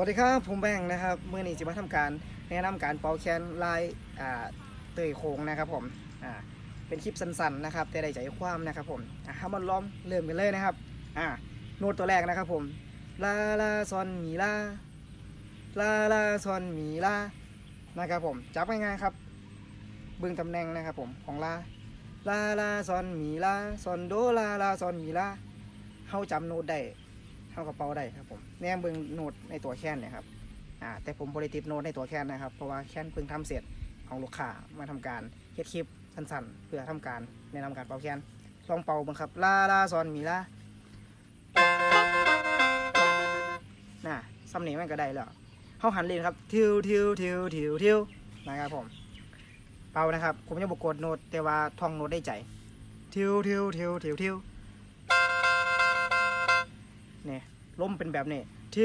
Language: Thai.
วัสดีครับ ผมแบงค์นะครับเมื่อนี้จะมาทำการแนะนำการเป่าแคนลายอ่เตยโค้งนะครับผมเป็นคลิปสั้นๆนะครับ แต่ได้ใจความนะครับผมถ้ามันล้อมเริ่มกันเลยนะครับโน้ตตัวแรกนะครับผมลาลาซอนมีลาลาลาซอนมีลานะครับผมจับง่ายๆครับเบึงตำแหน่งนะครับผมของลาลาลาซอนมีลาซอนโดลาลาซอนมีลาเฮาจำโน้ตได้ เข้ากระเป๋าได้ครับผมแนมเบิงโน้ตในตัวแค้นเนี่ยครับอ่าแต่ผมบริติดโน้ตในตัวแค้นนะครับ เพราะว่าแค้นเพิ่งทำเสร็จของลูกค้ามาทำการเฮ็ดคลิปสั้นๆ เพื่อทำการแนะนำการเป่าแค้นลองเป่าบังครับลาลาซอนมีลาน่ะซ้ำนี้มันก็ได้แล้วเขาหันเลยครับทิวทิวทิวทิวทิวนะครับผมเป่านะครับ ผมยังบกดโน้ตแต่ว่าท่องโน้ตได้ใจทิวทิวทิวทิวทิว นี่ล้มเป็นแบบนี้ที่